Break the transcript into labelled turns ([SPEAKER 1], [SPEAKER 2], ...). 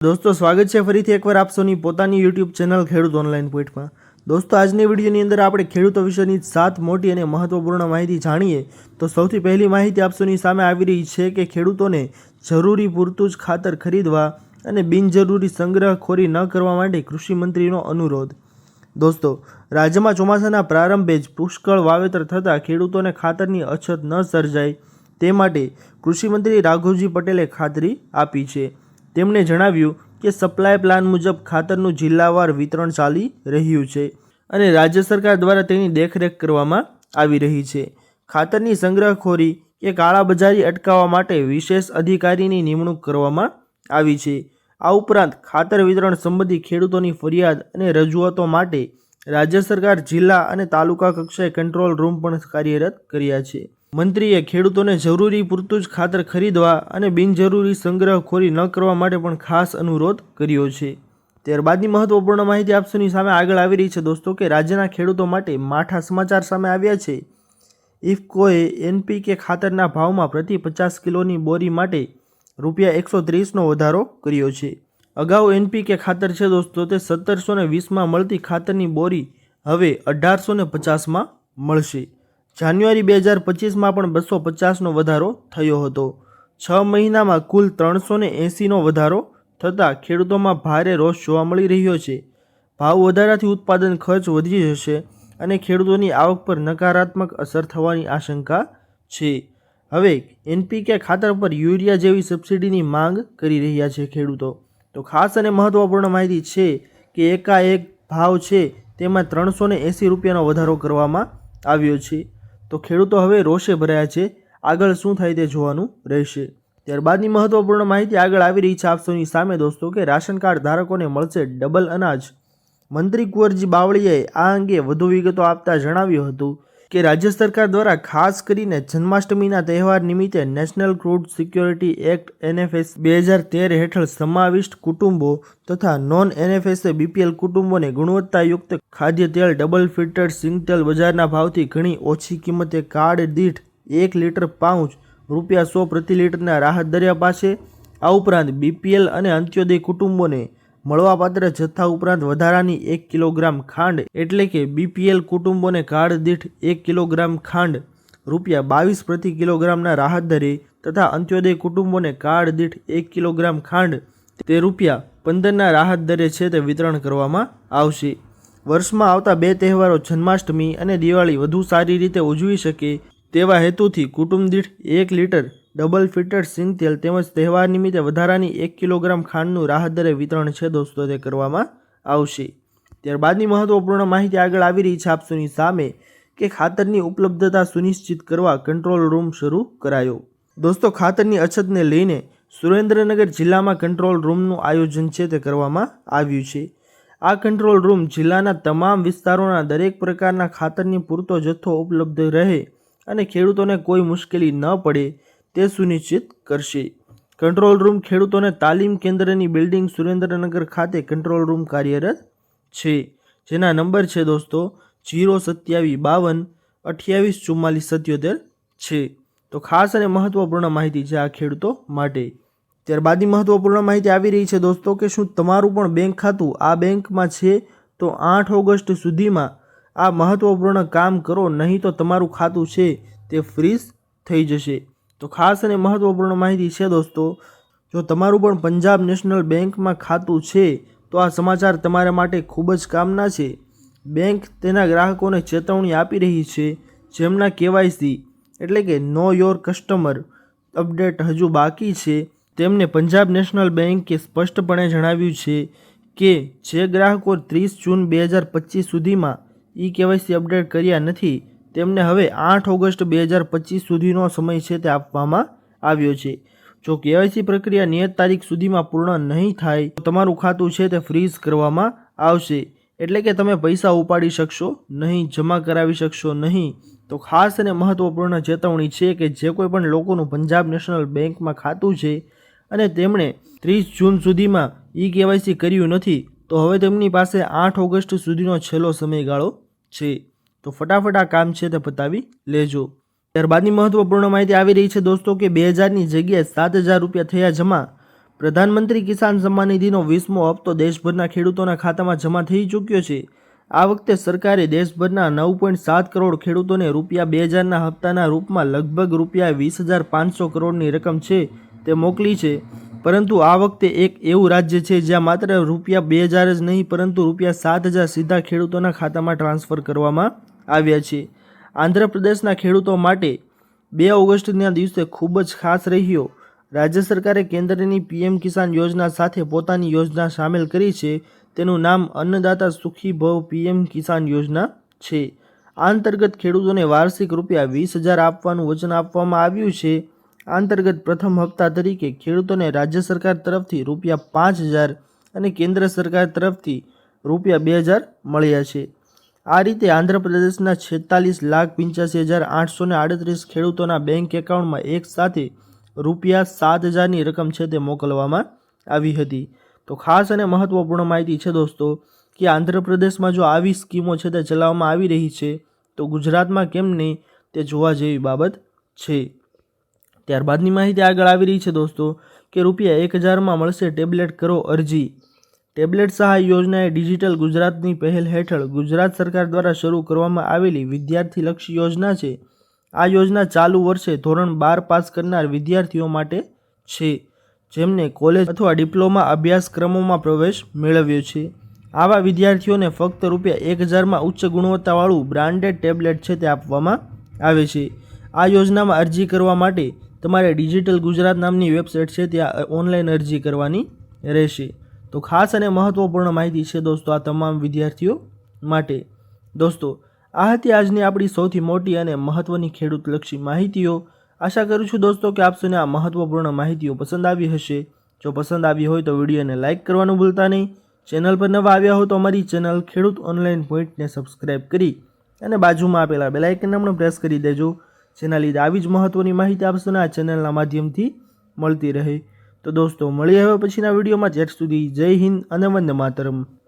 [SPEAKER 1] દોસ્તો, સ્વાગત છે ફરીથી એકવાર આપ સૌની પોતાની યુટ્યુબ ચેનલ ખેડૂત ઓનલાઈન પોઈન્ટમાં દોસ્તો, આજની વિડીયોની અંદર આપણે ખેડૂતો વિશેની સાત મોટી અને મહત્વપૂર્ણ માહિતી જાણીએ. તો સૌથી પહેલી માહિતી આપ સૌની સામે આવી રહી છે કે ખેડૂતોને જરૂરી પૂરતું જ ખાતર ખરીદવા અને બિનજરૂરી સંગ્રહખોરી ન કરવા માટે કૃષિમંત્રીનો અનુરોધ. દોસ્તો, રાજ્યમાં ચોમાસાના પ્રારંભે જ પુષ્કળ વાવેતર થતાં ખેડૂતોને ખાતરની અછત ન સર્જાય. તે માટે કૃષિમંત્રી રાઘવજી પટેલે ખાતરી આપી છે. તેમણે જણાવ્યું કે સપ્લાય પ્લાન મુજબ ખાતરનું જિલ્લાવાર વિતરણ ચાલી રહ્યું છે અને રાજ્ય સરકાર દ્વારા તેની દેખરેખ કરવામાં આવી રહી છે. ખાતરની સંગ્રહખોરી કે કાળાબજારી અટકાવવા માટે વિશેષ અધિકારીની નિમણૂક કરવામાં આવી છે. આ ઉપરાંત ખાતર વિતરણ સંબંધી ખેડૂતોની ફરિયાદ અને રજૂઆતો માટે રાજ્ય સરકાર જિલ્લા અને તાલુકા કક્ષાએ કંટ્રોલ રૂમ પણ કાર્યરત કર્યા છે. મંત્રીએ ખેડૂતોને જરૂરી પૂરતું જ ખાતર ખરીદવા અને બિનજરૂરી સંગ્રહખોરી ન કરવા માટે પણ ખાસ અનુરોધ કર્યો છે. ત્યારબાદની મહત્વપૂર્ણ માહિતી આપસોની સામે આગળ આવી રહી છે દોસ્તો કે રાજ્યના ખેડૂતો માટે માઠા સમાચાર સામે આવ્યા છે. ઇફકોએ એનપીકે ખાતરના ભાવમાં પ્રતિ પચાસ કિલોની બોરી માટે રૂપિયા એકસો ત્રીસનો વધારો કર્યો છે. અગાઉ એનપીકે ખાતર છે દોસ્તો તે સત્તરસો ને વીસમાં મળતી ખાતરની બોરી હવે અઢારસો ને પચાસમાં મળશે. જાન્યુઆરી બે હજાર પચીસમાં પણ બસો પચાસનો વધારો થયો હતો. છ મહિનામાં કુલ ત્રણસો ને એંસીનો વધારો થતાં ખેડૂતોમાં ભારે રોષ જોવા મળી રહ્યો છે. ભાવ વધારાથી ઉત્પાદન ખર્ચ વધી જશે અને ખેડૂતોની આવક પર નકારાત્મક અસર થવાની આશંકા છે. હવે એનપીકે ખાતર પર યુરિયા જેવી સબસિડીની માંગ કરી રહ્યા છે ખેડૂતો. તો ખાસ અને મહત્વપૂર્ણ માહિતી છે કે એકાએક ભાવ છે તેમાં ત્રણસો ને એંસી રૂપિયાનો વધારો કરવામાં આવ્યો છે. તો ખેડૂતો હવે રોષે ભરાયા છે. આગળ શું થાય તે જોવાનું રહેશે. ત્યારબાદની મહત્વપૂર્ણ માહિતી આગળ આવી રહી છે આપસોની સામે દોસ્તો કે રાશન કાર્ડ ધારકોને મળશે ડબલ અનાજ. મંત્રી કુંવરજી બાવળીયાએ આ અંગે વધુ વિગતો આપતા જણાવ્યું હતું. કે રાજ્ય સરકાર દ્વારા ખાસ કરીને જન્માષ્ટમીના તહેવાર નિમિત્તે નેશનલ ક્રૂડ સિક્યોરિટી એક્ટ એનએફએસ બે હજાર તેર હેઠળ સમાવિષ્ટ કુટુંબો તથા નોન એનએફએસ બીપીએલ કુટુંબોને ગુણવત્તાયુક્ત ખાદ્ય તેલ, ડબલ ફિલ્ટર સિંગતેલ બજારના ભાવથી ઘણી ઓછી કિંમતે કાર્ડ દીઠ એક લીટર પાઉચ રૂપિયા સો પ્રતિ લીટરના રાહત દરિયા પાસે આ ઉપરાંત બીપીએલ અને અંત્યોદય કુટુંબોને મળવાપાત્ર જથ્થા ઉપરાંત વધારાની એક કિલોગ્રામ ખાંડ એટલે કે બીપીએલ કુટુંબોને કાર્ડ દીઠ એક કિલોગ્રામ ખાંડ, રૂપિયા બાવીસ પ્રતિ કિલોગ્રામના રાહત દરે તથા અંત્યોદય કુટુંબોને કાર્ડ દીઠ એક કિલોગ્રામ ખાંડ, તે રૂપિયા પંદરના રાહત દરે છે તે વિતરણ કરવામાં આવશે. વર્ષમાં આવતા બે તહેવારો જન્માષ્ટમી અને દિવાળી વધુ સારી રીતે ઉજવી શકે તેવા હેતુથી કુટુંબ દીઠ એક લીટર ડબલ ફિલ્ટર સિંગ તેલ તેમજ તહેવાર નિમિત્તે વધારાની એક કિલોગ્રામ ખાંડનું રાહત દરે વિતરણ છે દોસ્તો, તે કરવામાં આવશે. ત્યારબાદની મહત્વપૂર્ણ માહિતી આગળ આવી રહી છે આપસુની સામે કે ખાતરની ઉપલબ્ધતા સુનિશ્ચિત કરવા કંટ્રોલ રૂમ શરૂ કરાયો. દોસ્તો, ખાતરની અછતને લઈને સુરેન્દ્રનગર જિલ્લામાં કંટ્રોલ રૂમનું આયોજન છે તે કરવામાં આવ્યું છે. આ કંટ્રોલ રૂમ જિલ્લાના તમામ વિસ્તારોના દરેક પ્રકારના ખાતરની પૂરતો જથ્થો ઉપલબ્ધ રહે અને ખેડૂતોને કોઈ મુશ્કેલી ન પડે. તે સુનિશ્ચિત કરશે. કંટ્રોલ રૂમ ખેડૂતોને તાલીમ કેન્દ્રની બિલ્ડિંગ સુરેન્દ્રનગર ખાતે કંટ્રોલ રૂમ કાર્યરત છે. જેના નંબર છે દોસ્તો, જીરો સત્યાવીસ બાવન અઠ્યાવીસ ચુમ્માલીસ સત્યોતેર છે. તો ખાસ અને મહત્વપૂર્ણ માહિતી છે આ ખેડૂતો માટે. ત્યારબાદની મહત્વપૂર્ણ માહિતી આવી રહી છે દોસ્તો કે શું તમારું પણ બેંક ખાતું આ બેંકમાં છે? તો આઠ ઓગસ્ટ સુધીમાં આ મહત્વપૂર્ણ કામ કરો, નહીં તો તમારું ખાતું છે તે ફ્રીઝ થઈ જશે. તો ખાસ અને મહત્વપૂર્ણ માહિતી છે દોસ્તો, જો તમારું પણ પંજાબ નેશનલ બેંકમાં ખાતું છે, તો આ સમાચાર તમારા માટે ખૂબ જ કામના છે. બેંક તેના ગ્રાહકોને ચેતવણી આપી રહી છે, જેમના કેવાયસી એટલે કે નો યોર કસ્ટમર અપડેટ હજુ બાકી છે. તેમને પંજાબ નેશનલ બેંકે સ્પષ્ટપણે જણાવ્યું છે કે, જે ગ્રાહકો ત્રીસ જૂન બે હજાર પચીસ સુધીમાં ઈ કેવાયસી અપડેટ કર્યા નથી તેમને હવે આઠ ઓગસ્ટ બે હજાર પચીસ સુધીનો સમય છે તે આપવામાં આવ્યો છે. જો કેવાયસી પ્રક્રિયા નિયત તારીખ સુધીમાં પૂર્ણ નહીં થાય, તો તમારું ખાતું છે તે ફ્રીઝ કરવામાં આવશે. એટલે કે તમે પૈસા ઉપાડી શકશો નહીં, જમા કરાવી શકશો નહીં. તો ખાસ અને મહત્વપૂર્ણ ચેતવણી છે કે જે કોઈ પણ લોકોનું પંજાબ નેશનલ બેંકમાં ખાતું છે અને તેમણે ત્રીસ જૂન સુધીમાં ઈ કેવાયસી કર્યું નથી, તો હવે તેમની પાસે આઠ ઓગસ્ટ સુધીનો છેલ્લો સમયગાળો છે. તો ફટાફટ આ કામ છે તે પતાવી લેજો. ત્યારબાદની મહત્વપૂર્ણ માહિતી આવી રહી છે દોસ્તો કે બે હજારની જગ્યાએ સાત હજાર રૂપિયા થયા જમા. પ્રધાનમંત્રી કિસાન સન્માન નિધિનો વીસમો હપ્તો દેશભરના ખેડૂતોના ખાતામાં જમા થઈ ચૂક્યો છે. આ વખતે સરકારે દેશભરના નવ પોઈન્ટ સાત કરોડ ખેડૂતોને રૂપિયા બે હજારના હપ્તાના રૂપમાં લગભગ રૂપિયા વીસ હજાર પાંચસો કરોડની રકમ છે તે મોકલી છે. પરંતુ આ વખતે એક એવું રાજ્ય છે જ્યાં માત્ર રૂપિયા બે હજાર જ નહીં, પરંતુ રૂપિયા સાત હજાર સીધા ખેડૂતોના ખાતામાં ટ્રાન્સફર કરવામાં આવ્યા છે. આંધ્રપ્રદેશના ખેડૂતો માટે બે ઓગસ્ટના દિવસે ખૂબ જ ખાસ રહ્યો. રાજ્ય સરકારે કેન્દ્રની પીએમ કિસાન યોજના સાથે પોતાની યોજના સામેલ કરી છે. તેનું નામ અન્નદાતા સુખી ભવ પીએમ કિસાન યોજના છે. આ અંતર્ગત ખેડૂતોને વાર્ષિક રૂપિયા વીસ હજાર આપવાનું વચન આપવામાં આવ્યું છે. આ અંતર્ગત પ્રથમ હપ્તા તરીકે ખેડૂતોને રાજ્ય સરકાર તરફથી રૂપિયા પાંચ હજાર અને કેન્દ્ર સરકાર તરફથી રૂપિયા બે હજાર મળ્યા છે. આ રીતે આંધ્રપ્રદેશના છેતાલીસ લાખ પંચ્યાસી હજાર આઠસો ને આડત્રીસ ખેડૂતોના બેંક એકાઉન્ટમાં એક સાથે રૂપિયા સાત હજારની રકમ છે તે મોકલવામાં આવી હતી. તો ખાસ અને મહત્વપૂર્ણ માહિતી છે દોસ્તો, કે આંધ્રપ્રદેશમાં જો આવી સ્કીમો છે તે ચલાવવામાં આવી રહી છે, તો ગુજરાતમાં કેમ નહીં તે જોવા જેવી બાબત છે. ત્યારબાદની માહિતી આગળ આવી રહી છે દોસ્તો, કે રૂપિયા એક હજારમાં મળશે ટેબ્લેટ કરો અરજી. ટેબ્લેટ સહાય યોજના એ ડિજિટલ ગુજરાતની પહેલ હેઠળ ગુજરાત સરકાર દ્વારા શરૂ કરવામાં આવેલી વિદ્યાર્થીલક્ષી યોજના છે. આ યોજના ચાલુ વર્ષે ધોરણ બાર પાસ કરનાર વિદ્યાર્થીઓ માટે છે, જેમને કોલેજ અથવા ડિપ્લોમા અભ્યાસક્રમોમાં પ્રવેશ મેળવ્યો છે. આવા વિદ્યાર્થીઓને ફક્ત રૂપિયા એક હજારમાં ઉચ્ચ ગુણવત્તાવાળું બ્રાન્ડેડ ટેબ્લેટ છે તે આપવામાં આવે છે. આ યોજનામાં અરજી કરવા માટે તમારે ડિજિટલ ગુજરાત નામની વેબસાઇટ છે, ત્યાં ઓનલાઈન અરજી કરવાની રહેશે. તો ખાસ અને મહત્વપૂર્ણ માહિતી છે દોસ્તો આ તમામ વિદ્યાર્થીઓ માટે. દોસ્તો, આ હતી આજની આપણી સૌથી મોટી અને મહત્વની ખેડૂતલક્ષી માહિતીઓ. આશા કરું છું દોસ્તો કે આપશોને આ મહત્વપૂર્ણ માહિતીઓ પસંદ આવી હશે. જો પસંદ આવી હોય તો વિડીયોને લાઇક કરવાનું ભૂલતા નહીં. ચેનલ પર નવા આવ્યા હો તો અમારી ચેનલ ખેડૂત ઓનલાઈન પોઈન્ટને સબસ્ક્રાઇબ કરી અને બાજુમાં આપેલા બેલાઇકનને પણ પ્રેસ કરી દેજો. જેના લીધે આવી જ મહત્વની માહિતી આપશોને આ ચેનલના માધ્યમથી મળતી રહે. તો દોસ્તો મળીએ હવે પછીના વિડીયોમાં. જ્યાં સુધી જય હિન્દ અને વંદે માતરમ.